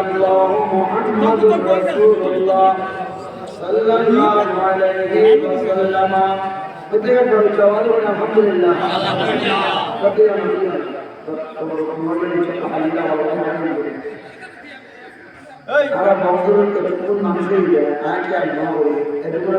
الله محمد رسول الله صلى الله عليه وسلم فتح الجوال والحمد لله فتح الجوال আর মজুরের মানুষের আগে আর না হয়ে এটা করে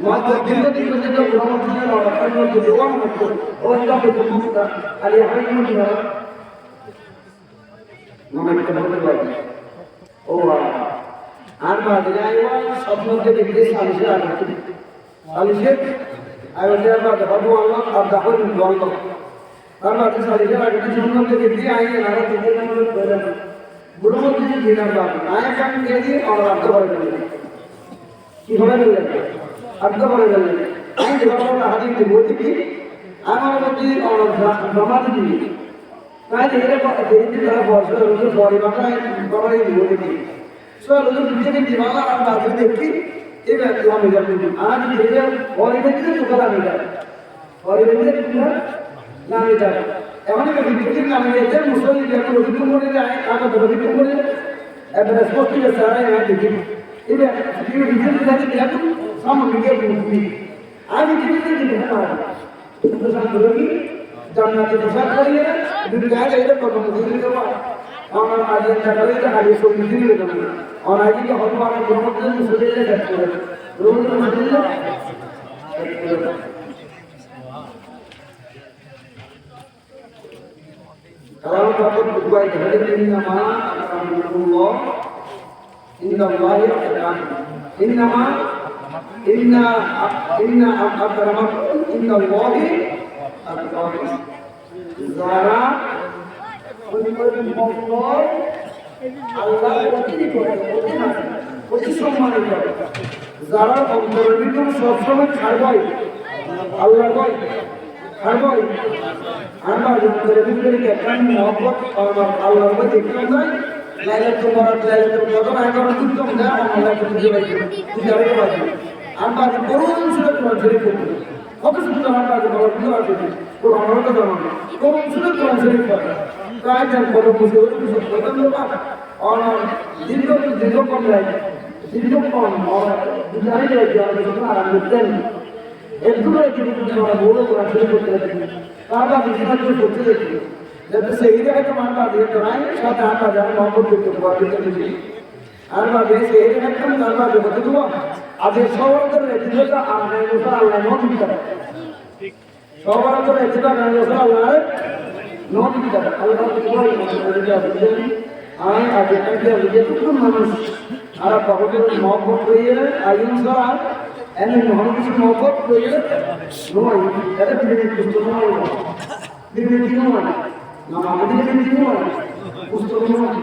ما جلد يجد رمضان ورحمة الله واتقوا المفتى اليحيى مما يتبقى الواجب هو أربعة دنيا صدمة الإبليس على شيء على كتب على شيء أيوة يا بعد أبو الله أبدا حول من الله أما تسأل إذا أردت جنة الإبليس أي أنا تجينا من البلد بلوغ تجينا بعد أنا كم كذي أنا أبدا حول من الله كيف ما نقول আজ্ঞা করে গেলেন। আমি ধর্মটা হারিয়ে দেবো দেখি আমার মধ্যে সমাধি দিবি তাই ধীরে ধীরে তারা বসে রোজের পরিবারটা কমাই দিব দেখি সব রোজের নিজেকে দিমাগ আর বাজে দেখি এই ব্যক্তি আমি যাবেন আজ ধীরে পরিবার দিকে চোখে দামি যায়। পরিবার দিকে চোখে দামি যায়। এখন একটা বিদ্যুতের নামে গেছে মুসলিম একটা অতিক্রম করে যায় কাকা অতিক্রম করে একটা স্পষ্ট সারাই না দেখি। এটা বিদ্যুতের কাছে দেখুন Sama kerja di sini. Ani pun ada di sana. Untuk sah berani, jangan jadi sah kali ya. Jadi kalau ada apa-apa di sini juga. Orang ada yang jaga kita hari esok di sini. Orang lagi yang hormat orang tua pun di sini juga. Rumah tu macam ni. Kalau dapat buat kerja di sini nama Allah. Inna Allahi Inna Allahi إن إن أكرمكم عند الله أتقاكم যারা আল্লাহ অতিথি করে অতি সম্মানিত। যারা অন্তরের ভিতরে সবসময় ছাড়বাই আল্লাহ কয় ছাড়বাই আমার অন্তরের ভিতরে একটাই মহব্বত আমার আল্লাহর প্রতি একটাই নয় লাইলাতুল মারাত লাইলাতুল কদর এখন আল্লাহকে করুণ সুযোগ তোমার ঝেড়ে ফেলবে অথচ তোমার আল্লাহকে তোমার বিয়ে আসবে কোনো অনন্ত জানাবে করুণ সুযোগ তোমার ঝেড়ে ফেলবে তাই যার কত ওই কিছু প্রধান ব্যাপার আর দীর্ঘ দীর্ঘক্ষণ যায় দীর্ঘক্ষণ বুঝাই যায় যে আমাদের যখন আরাম করতেন এগুলো আমরা বড় করা শুরু করতে পারি, তারপর বিশেষ করতে দেখি। যাতে সেই জায়গায় তোমার নাই সাথে হাঁটা যায় নম্বর দিতে পারবে ಅಲ್ವಾಗೇಸಿ ಏನಕ್ಕಂತ ಅಲ್ವಾಗ ಬದುಕುವ ಅದೇ ಸೋವರದಲ್ಲಿ ಎತ್ತಿದಾಗ ಆ ನೈನ್ ವರ್ಷ ಅಲ್ಲ ನೋಡಿದ್ದಾರೆ ಸೋವರದಲ್ಲಿ ಎತ್ತಿದಾಗ ನೈನ್ ವರ್ಷ ಅಲ್ಲ ನೋಡಿದ್ದಾರೆ ಅಲ್ವಾಗಿ আর আগে মানুষ আর বাবুদের মহব্বত হয়ে আয়োজন করা এমন মহান কিছু মহব্বত হয়ে নয় এটা বিরিয়ানি নয় বিরিয়ানি কিনো নয় না আমাদের বিরিয়ানি কিনো নয়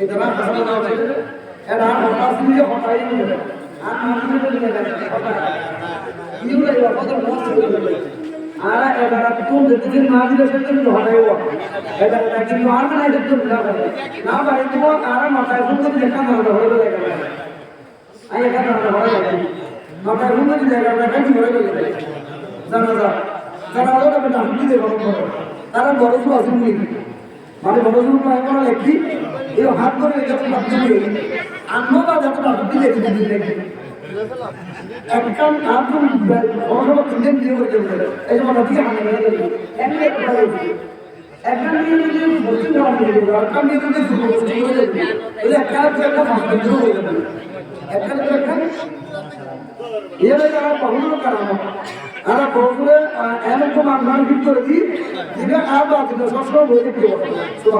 এটা হাসনা দাও এটা হঠাৎ দিয়ে আর মামলা দিয়ে হঠাৎ আর এবার তুমি যদি না দিলে সেটা কিন্তু হটাই এটা কিন্তু আর না এটা না ভাই তোমার আর মাথায় ফোন করে দেখা না হলে আই এটা না মাথায় ফোন করে দেখা না কেন যাবে জানা যা জানা হলো না আমি তারা বড় তো আসেনি মানে বড় তো না এমন লেখি। এই হাত ধরে এটা ভাবছি আম্মা বা যত ভাবছি লেখি দিদি একদম আপনি অসম তিনজন দিয়ে করে দেবে। এই যে মানে দিয়ে হাতে মেরে দেবে? এমনি একটা একদম দিয়ে যদি বলছি না আমি দেবো। একদম দিয়ে যদি বলছি করে দেবে। তাহলে একটা একটা একটা ফাঁসবেন হয়ে যাবে আমরা আমরা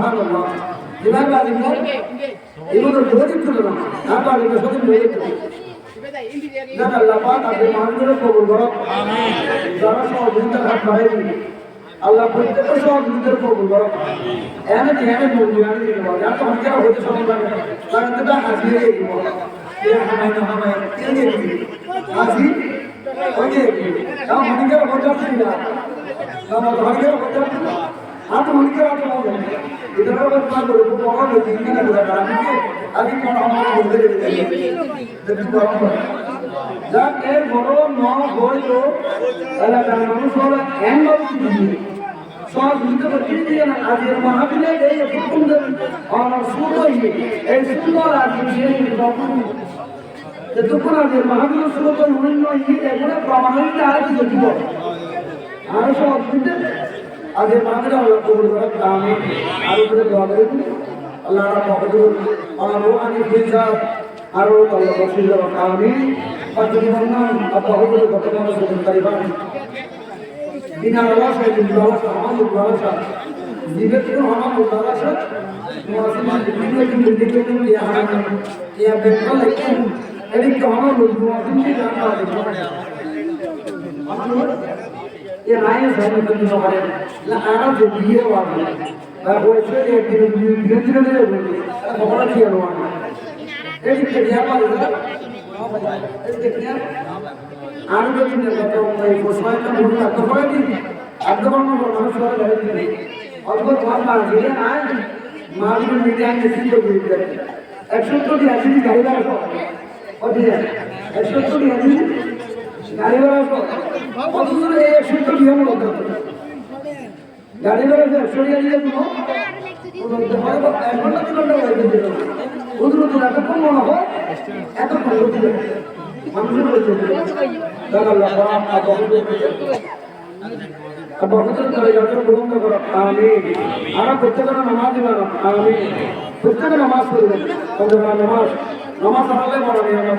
করে বাদ দিতে না। আর বাদ সব বই দিতে যারা আল্লাহ যারা সহযোগিতার কবুল করো এনে ধ্যানে বলবি আমি দিতে পারব যারা তখন যারা হতে সময় লাগে তারা তো হাসিয়ে দিব হামাই না হামাই কে দিয়ে হাসি ওই যে তাও হনিকের হতে পারছি না। আমার হনিকের হতে পারছি না। করে আমি আগে কোন আমার বলতে দেখতে পারব যাক বড় ন হইল। এলাকার মানুষ হলো এমন সহযোগিতা করতে দিয়ে না আজের মাহফিলে এই সুন্দর আমার সুন্দর এই সুন্দর আজকে আর যে মাহফিল আল্লাহ কবুল করেন তা আমি আর উপরে দোয়া করি আল্লাহ মকদুর আমার রোহানি ফিজাত আরও আল্লাহ বসিল আমি অর্জুন আব্বাহুল ঘটনা পরিবার বিনা আলাসা বিনা আলাসা আমাদের আলাসা জীবের কোনো আমাদের আলাসা তোমার বিভিন্ন কিন্তু দেখে কিন্তু ইয়া হারানো ইয়া বেতন লেখেন আমার মা দিলে মিডিয়া নিশ্চিত করে একশো কোটি আসি গাড়ি ভাড়া একশো কোটি আসি গাড়ি ভাড়া কত দূরে এই একশো কোটি হলো গাড়ি ভাড়া একশো হয়ে মনে হয় আমরা প্রত্যেকের নামাজ আমি প্রত্যেকে নামাজ পড়বেন নামাজ নামাজ আড়ালে পড়ানি আমার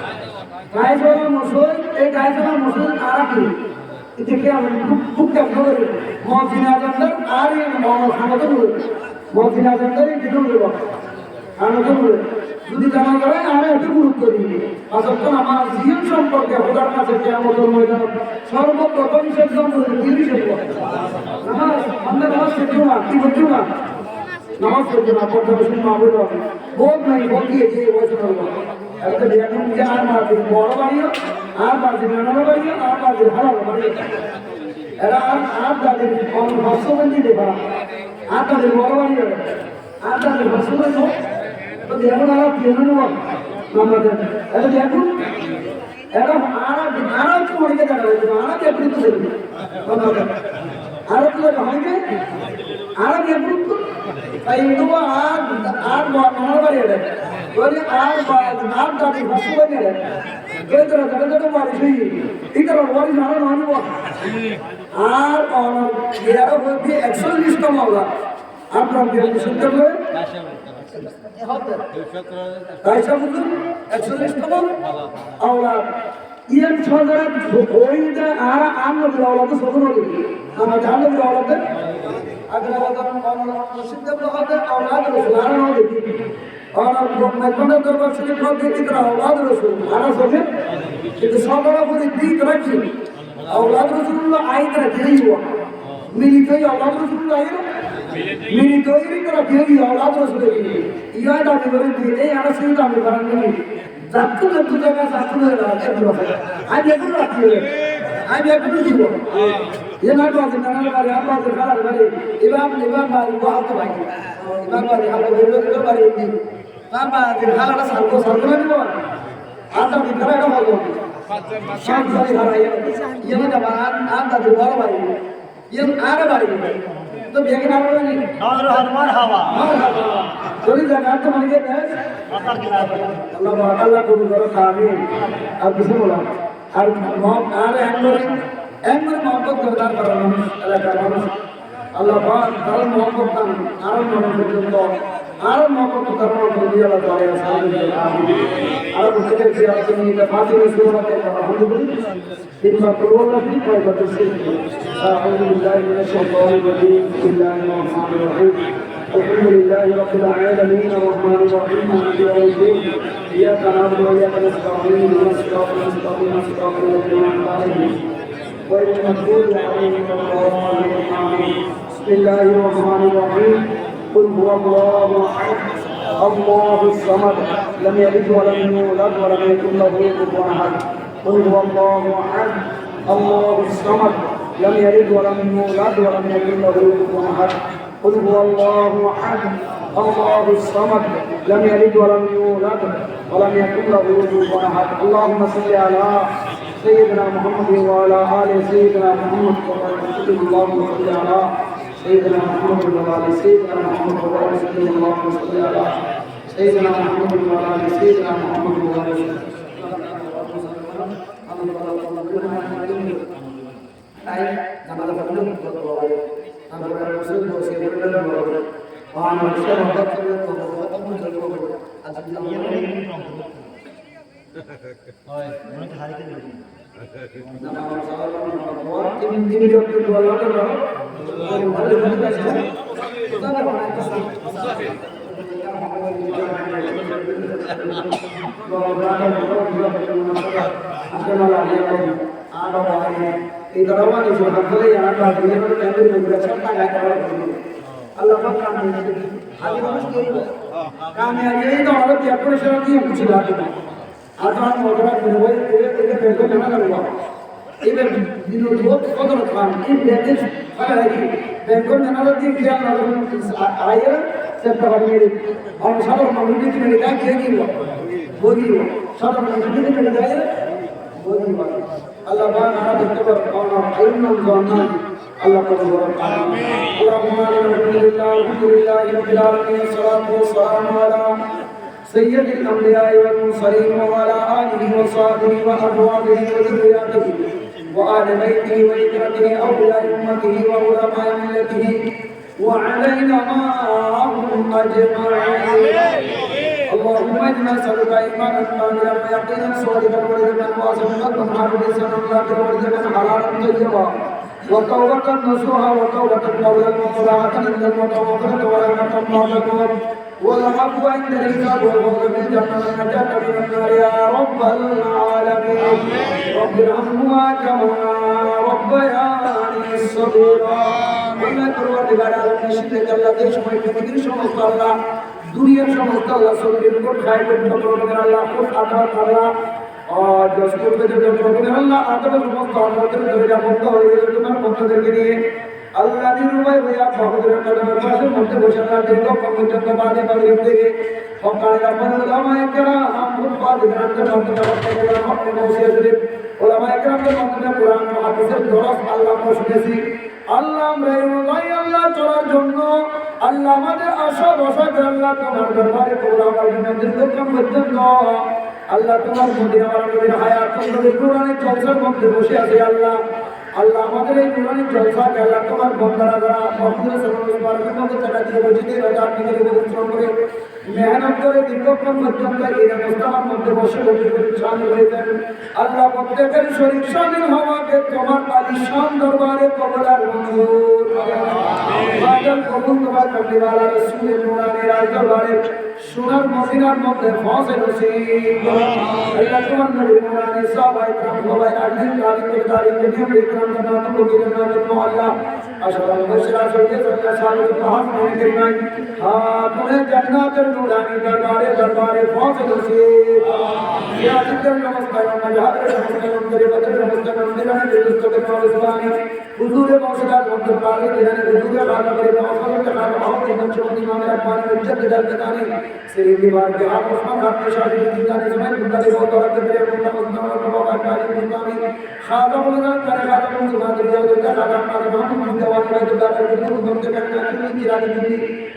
গায়ে জমা মসুল এই গায়ে জমা মসুল আর কি? এটাকে আমি খুব খুব দেখতে করি মদিনা জানলাম আর এই মহাসমাধান মন্ত্রী আছেন তাই কিছু দেব আমি তো বলে, যদি জানা যায়, আমি একটু গুরুত্ব দিই। আসলে আমার জীবন সম্পর্কে হোদার কাছে কেমন ময়দান সর্বপ্রথম সেজন তিরিশ নামাজ? আমরা নামাজ শিখছো না। কি করছ না? নামাজ পড়ছো না। পড়তে বসে মা বলল বোধ নাই দিয়ে বসে থাকব। একটা বিরাট নিজে আর মারবে বড় বাড়িও, আর মারবে নানানো বাড়িও, আর মারবে হারানো বাড়িও। আর আর তাদের ভস্যবান দিতে পারা আর তাদের বড় বাড়িও আর তাদের ভস্যবান তো দেখুন আর পেরো নেব এটা দেখুন, এরা আর আর আর এপ্রিল আর কি হয়নি আর এপ্রিল আর আর মনোবাড়ি এটা ஒரு ஆள் நாட்டாட்டி பஸ் பண்ணிடு கேத்துல கிடந்தது மனுஷி இத்தனை ஒரு நாள் அனுபவம் আর এরা হচ্ছে একচল্লিশতম আমরা আপনার বিরোধী শুনতে হবে একচল্লিশতম আমরা ইয়ের ছড়া ওইটা আর আমরা বিরাওয়ালাতে সফল হলি আমরা জানলে বিরাওয়ালাতে আগ্রা বাজার আমরা আমরা আমার মেঘনা দরবার শরীফ দিক আওলাদ রসুল আনা শরীফ কিন্তু সর্বরাপরি দিক রাখি আওলাদ রসুল্লাহ আইত রাখি মিলিতই আওলাদ রসুল্লাহ আইন। মিলিতই রাখি আওলাদ রসুল ইয়া দাবি করে দিই এই আনা শরীফ আমি করার নেই জাতু জাতু জায়গা জাতু আমি এখন রাখি আমি এখন দিব এনার বাজে নানার বাড়ি আমার বাজে খালার বাড়ি। এবার এবার বাড়ি বাড়ি। ইমাম বাড়ি আমরা বাড়ি মানে আর কিছু বলাম আর আর একবারে একবারে মহব্বত করে তার করা মানুষ এলাকার মানুষ। আল্লাহ তার মহব্বত দান আরও মানুষ পর্যন্ত আরো মহব্বত তার মতো দিয়ে আল্লাহ তাআলা সাহায্য আমিন আর বুঝতে যে আপনি এটা ফাতিমা সুরাতে আলহামদুলিল্লাহ ইন্না কুল্লা ফি ফাইদাতিস সিদ্দিক আউযু বিল্লাহি মিনাশ শাইতানির রাজীম বিসমিল্লাহির রহমানির রহিম الحمد لله رب العالمين الرحمن الرحيم مالك يوم الدين اياك نعبد واياك نستعين اهدنا الصراط المستقيم صراط الذين انعمت عليهم غير المغضوب عليهم ولا الضالين بسم الله الرحمن الرحيم قل هو الله أحد. الله الصمد. لم يلد ولم يولد ولم يكن له كفوا أحد. قل هو الله أحد. الله الصمد. لم يلد ولم يولد ولم يكن له كفوا أحد. قل هو الله أحد. الله الصمد. لم يلد ولم يولد ولم يكن له كفوا أحد. اللهم صل على سيدنا محمد وعلى آل سيدنا محمد اللهم صل على سيدنا محمد وعلى سيدنا محمد وعلى سيدنا محمد صلى الله عليه وسلم سيدنا محمد وعلى سيدنا محمد وعلى سيدنا محمد মুক্ত হবে আমরা মুসলিম বসে বললেন বলবে আর মানুষের মদত করে এবার বিনোদ কদর খান। কি ব্যাটিং ফাড়াই বেঙ্গল মেনারা দিয়ে কি আমরা আয়া সেটা বাড়িয়ে আর সাধারণ মানুষ দিকে মেরে দাগ দিয়ে কি বলি সাধারণ মানুষ দিকে মেরে দাগ বলি আল্লাহ বা নারা দেখতে পারে কোন আইন জানা আল্লাহ কবুল وآل بيته وإخوته أولياء أمته وعلماء ملته. وعلينا معهم أجمعين. اللهم اجعلنا نسألك إيمانا كاملا ويقينا صادقا ورزقا واسعا وحافظا ذاكرا ورزقا حلالا طيبا. وتوبة نصوحا وتوبة الموت وراحة عند الموت ورحمة ما تكون والعفو عند الحساب والفضل من الجنة والنجاة من النار يا رب العالمين رب ارحمهما كما ربياني صغيرا আল্লাহ পরবর্তীকার আলম নিশ্চিত আল্লাহ দেশ সময় পৃথিবীর সমস্ত আল্লাহ দুনিয়ার সমস্ত আল্লাহ সবকিছু কোট খায় কোট রকমের আল্লাহ কোট আঠার আল্লাহ আর দশ কোট থেকে যত রকমের আল্লাহ আঠারো সমস্ত আল্লাহদের ধরে যা বন্ধ হয়ে গেছে তোমার ভক্তদেরকে নিয়ে আল্লাহ নিরুপায় হইয়া পাশে বসে পর্যন্ত বাদে বাদে সকালে আপনার ওলামায়ে মধ্যে কোরআন ও হাদিসের দরস আল্লাহ শুনেছি। আল্লাহ আমরা আল্লাহ চলার জন্য আল্লাহ আমাদের আশা বসা আল্লাহ তোমার দরবারে কবুল আল্লাহ তোমার মদিনা আমার হায়াত কোরআনের জলসার মধ্যে বসে আছে আল্লাহ। আল্লাহ আমাদের এই কোরআনের জলসাকে আল্লাহ তোমার বন্ধারা যারা আলাইহি মধ্যে টাকা দিয়ে বসে রাজা আপনি পরিশ্রম করে মেহনত করে দীর্ঘক্ষণ পর্যন্ত এই অবস্থার মধ্যে বসে শামিল হয়েছেন আল্লাহ প্রত্যেকের শরীর শামিল হওয়াকে তোমার আলিশান দরবারে কবলার মঞ্জুর। কবুল তোমার কবলিওয়ালা রাসূলের নুরানি রাজ দরবারে সোনার মদিনার মধ্যে ফসে নসিব। আল্লাহ তোমার নবী নুরানি সবাই সবাই তারিখ কাদিন কে তারিখ কে নিয়ম ইকরাম أشهد أن لا شريك له أسألك محمد الكريم حاضر جنات نورانی دربار دربار فوز نصیب يا جدر نمسکار مجاہد نمسکار تیرے بدر نمسکار مندران دلست کے مول زبانی حضور موصلات منتر پالی دینے حضور والا میرے موصل کے نام بہت ہم چوندی مان رحمان میں جد در دانے سری دیوار کے آپ عثمان آپ کے شاہد دیدار زمان بندہ دے بہت اور تیرے بندہ عثمان اور بابا کاری بندہ خادم نے کرے خادم نے بات دیا تو خادم نے بہت বাবা রাজা রাজা রাজা রাজা রাজা রাজা রাজা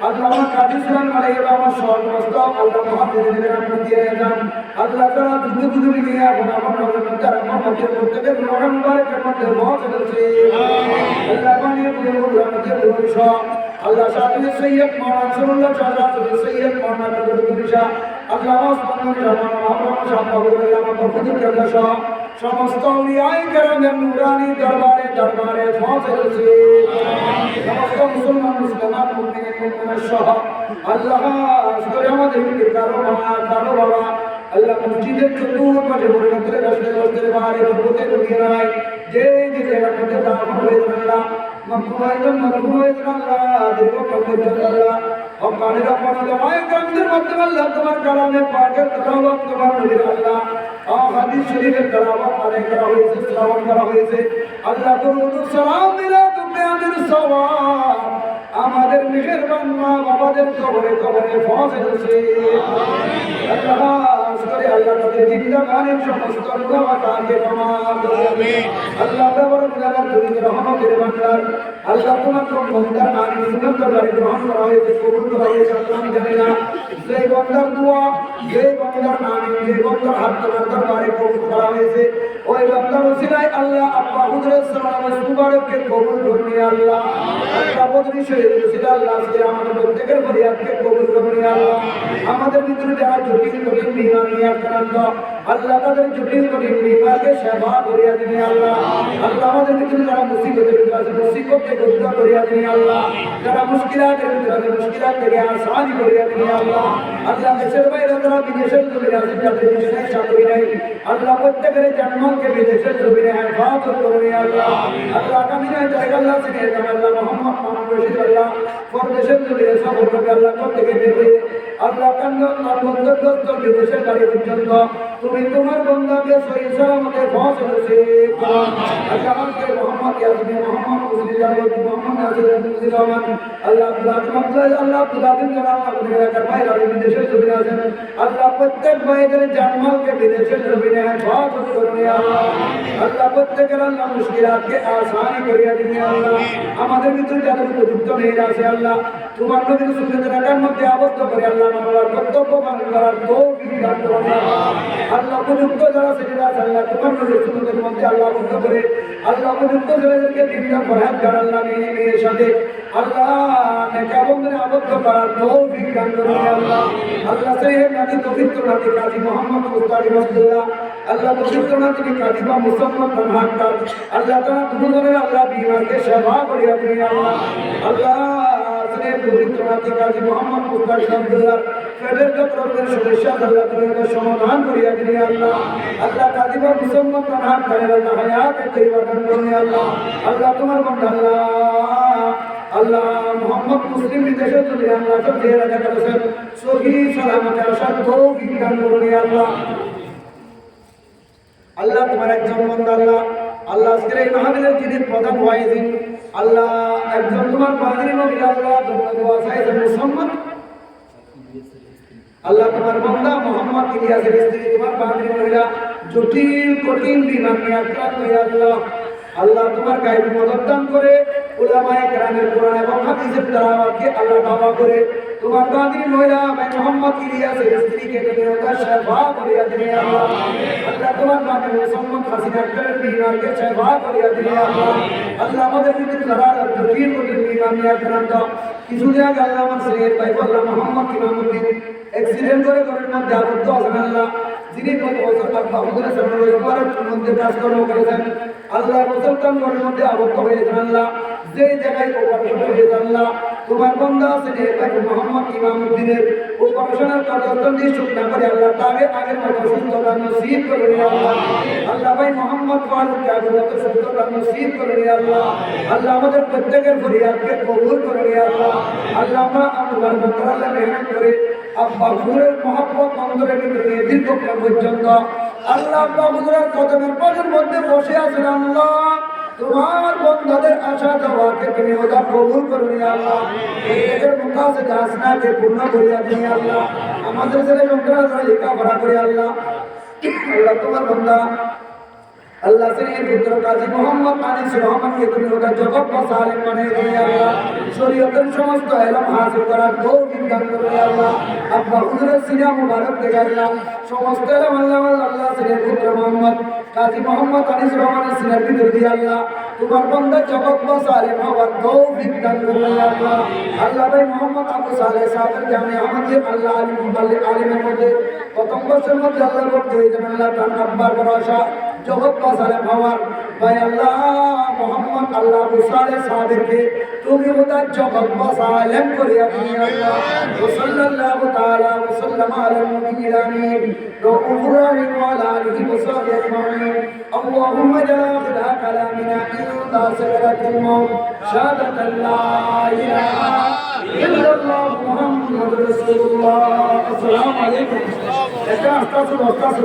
আল্লামা কাদি সুলাইমান আলাইহি রহমান সর্বস্ত আল্লাহ মুহাম্মদ রাহমাতুল্লাহ দিয়ে যান আল্লাহ দুধ দুধ নিয়ে এখন আমার বহত হচ্ছে আল্লাহ বানিয়ে দিয়ে রহমতের বর্ষা আল্লাহ আলাইহি কাদরুল শাহ আল্লাহ সুবহানাহু ওয়া আমরা সাহাবায়ে আল্লাহ শাহ সমস্ত আউলিয়ায়ে কেরামের নূরানি দরবারে দরবারে হচ্ছে সমস্ত মুসলমান মুসলমান মুমিন মুমিনাত সহ আল্লাহ করে আমাদের কারও মা, কারও বাবা, আল্লাহ মসজিদের চতুর্পাশে পরিণতের রাস্তায় রাস্তায় বাহারে পর্বতে ঢুকিয়ে নাই যে যে জায়গার মধ্যে দাম হয়ে আল্লাহ মকবুলাইজন আল্লাহ। হাদিস শরীফের তেলাওয়াত আদায় করা হয়েছে শ্রবণ করা হয়েছে। আল্লাহ দরুদ সালাম দিলা তুমি আমাদের সওয়াব। আমাদের মেহেরবান মা বাবাদের কবরে কবরে পৌঁছে আল্লাহ করে আল্লাহ তাদের সমস্ত আল্লাহ রহমতের আল্লাহ তোমার আমি সুন্নাত গ্রহণ করা হয়েছে কবুল করা হয়েছে আমি জানি না। সেই বন্দার দোয়া সেই বন্দার আমি যে বন্দার হাত তোমার দরবারে কবুল করা হয়েছে ওই বন্ধার ওসিলায় হুজুরের সালামের মুবারককে কবুল করুন আল্লাহ। বদরি শরীফ ওসিলা আল্লাহ, আজকে আমাদের প্রত্যেকের ফরিয়াদকে কবুল করুন আল্লাহ। আমাদের ভিতরে যারা জটিল বিমার নিয়ে আক্রান্ত, আল্লাহ তাদের জটিল জটিল বিমারকে সেবা করিয়া দিন আল্লাহ। আল্লাহ আমাদের ভিতরে যারা মুসিবতের ভিতরে আছে, মুসিবতকে দূর করিয়া দিন আল্লাহ। যারা মুশকিলাতের ভিতরে আছে, মুশকিলাত থেকে আসানি করিয়া দিন আল্লাহ। আল্লাহ দেশের বাইরে জন্মকে বিদেশের জমিনে ইয়া আল্লাহ আল্লাহ নয় জায়গা আল্লাহ থেকে আল্লাহ মোহাম্মদ মোহাম্মদ রশিদ আল্লাহ। পরদেশের জমিনে সফর করবে, আল্লাহ প্রত্যেকে বের হয়ে আল্লাহ কান্দ বন্ধগ্রস্ত বিদেশের বাড়ি পর্যন্ত তুমি পৌঁছে আল্লাহ মোহাম্মদ মোহাম্মদ মুসলিম আল্লাহ আল্লাহ জালাল আমাদের বিদেশের জমিনে আছেন। আল্লাহ বিদেশের জমিনে হেফাজত করুন আল্লাহ। আল্লাহ প্রত্যেকের আল্লাহ আসানি করিয়া দিন আল্লাহ। আমাদের ভিতরে যাদের উপযুক্ত মেয়েরা আছে আল্লাহ তোমার নবীর সুন্নতের একার মধ্যে আবদ্ধ করে আল্লাহ আমার কর্তব্য পালন করার তৌফিক দান করুন। আল্লাহ উপযুক্ত যারা ছেলেরা আছে, আল্লাহ তোমার নবীর সুন্নতের মধ্যে আল্লাহ আবদ্ধ করে, আল্লাহ উপযুক্ত ছেলেদেরকে দিনটা পড়ায় করার আল্লাহ মেয়ে মেয়ের সাথে আল্লাহ নেকা বন্ধনে আবদ্ধ করার তৌফিক দান করুন আল্লাহ। আল্লাহ সেই নাতি পবিত্র নাতি কাজী মোহাম্মদ মুস্তাকিম আব্দুল্লাহ আল্লাহ পবিত্র নাতি কাজী বা মুসম্মদ রহমান আল্লাহ তাআলা দুজনের আল্লাহ বিমারকে সেবা করিয়া আল্লাহ। আল্লাহ সেই পবিত্র নাতি কাজী মোহাম্মদ মুস্তাকিম আব্দুল্লাহ ফেডের চক্রের সদস্য আল্লাহ তুমি সমাধান করিয়া দিন আল্লাহ। আল্লাহ কাজী বা মুসম্মদ রহমান করেন আল্লাহ হায়াত তৈবা দান করুন আল্লাহ। আল্লাহ তোমার বন্ধ আল্লাহ। মোহাম্মদ মুসলিম বিদেশের জন্য আল্লাহ সব দিয়ে রাখা করেছেন, সহি সালামতে আসার তৌফিক দান করুন আল্লাহ। আল্লাহ তোমার একজন বন্ধু আল্লাহ। আল্লাহ আজকের এই মাহফিলের যিনি প্রধান ওয়াইজিন আল্লাহ একজন তোমার বাহিনী নবী আল্লাহ তোমার মুসম্মদ আল্লাহ তোমার মোহাম্মদ ইলিয়াসের স্ত্রী, তোমার মহিলা, জটিল, কঠিন বিমান নিয়ে আক্রান্ত হয়ে আল্লাহ আল্লাহ তোমার গায়ে মদত করে ওলামায়ে কেরামের কোরআন এবং হাদিসের তেলাওয়াতকে আল্লাহ বাবা করে তোমার বাহিনী মহিলা ভাই মোহাম্মদ ইলিয়াসের স্ত্রীকে তুমি ওদের সেবা করিয়া দিলে আল্লাহ আল্লাহ তোমার বাহিনী মুসলমান হাসিনা আক্তারের বিমানকে সেবা করিয়া দিলে আল্লাহ আল্লাহ আমাদের ভিতরে যারা জটিল কঠিন বিমান নিয়ে আক্রান্ত কিছুদিন আগে আল্লাহ আমার ছেলের ভাই আল্লাহ মোহাম্মদ ইমামুদ্দিন অ্যাক্সিডেন্ট করে ঘরের মধ্যে আবদ্ধ আছেন আল্লাহ যিনি কত বছর তার বাহুদের সামনে রোজগারের মধ্যে কাজকর্ম করেছেন আল্লাহ মুসলমান ঘরের মধ্যে আবদ্ধ হয়েছেন আল্লাহ যে জায়গায় অপারেশন হয়েছে আল্লাহ তোমার বন্ধা আছে যে ভাই মোহাম্মদ ইমামুদ্দিনের অপারেশনের কাজ অত্যন্ত সুখ না করে আল্লাহ তাকে আগের মতো সুস্থতা নসিব করে নিয়ে আল্লাহ। আল্লাহ ভাই মোহাম্মদ ফারুককে আগের মতো সুস্থতা নসিব করে নিয়ে আল্লাহ। আল্লাহ আমাদের প্রত্যেকের ফরিয়াদকে কবুল করে নিয়ে আল্লাহ। আল্লাহ আমরা আপনার আল্লাহ মেহনত করে আব্বা হুজুরের মহব্বত অন্তরের ভিতরে দীর্ঘকাল পর্যন্ত আল্লাহ আব্বা হুজুরের কদমের পাশের মধ্যে বসে আছেন আল্লাহ। তোমার বন্ধাদের আশা দেওয়াকে তুমি ওটা কবুল করুন আল্লাহ। এদের মুখাসে হাসনাকে পূর্ণ করিয়া দিন আল্লাহ। আমাদের ছেলে সন্তানরা লেখাপড়া করে আল্লাহ। আল্লাহ তোমার বন্ধা। আল্লাহ সিনের পুত্র কাজী মোহাম্মদ আনিস রহমানকে তুমি ওটা জগৎ আলেম বানিয়ে দিলে আল্লাহ। শরীয়তের সমস্ত এলম হাসিল করার তৌফিক দান ইয়া আল্লাহ। আব্বা হুজুরের সিনা মুবারক থেকে পুত্র মোহাম্মদ। কাজী মোহাম্মদ আনিস রহমানের সিনার ভিতর দিয়ে আল্লাহ, তোমার বন্ধা জগৎ পাশা আলেম হওয়ার তৌফিক দান করুন ইয়া আল্লাহ। আল্লাহ ভাই মোহাম্মদ আবু সালেহ সাহেবের জামে আমাদের আল্লাহ আলিম আলিমের মধ্যে, প্রথম বর্ষের মধ্যে আল্লাহ করতে হয়েছেন আল্লাহ তার আব্বার ভরসা। জগৎ পাশারে পাওয়ার ভাই আল্লাহ মোহাম্মদ আল্লাহ মুসালে সাদেরকে তুমি ওটা জগৎ পাশালেম করিয়া তুমি আল্লাহ ওসল্লাল্লাহু তাআলা ওয়াসাল্লাম আলা নবিয়িল আমিন রউফুর রহিম ওয়া আলা আলিহি ওয়া সাহবিহি আজমাইন اللهم اجعل آخر كلامنا عند سكرة الموت شهادة لا إله إلا الله محمد رسول الله السلام عليكم. এটা আস্তে আস্তে আস্তে আস্তে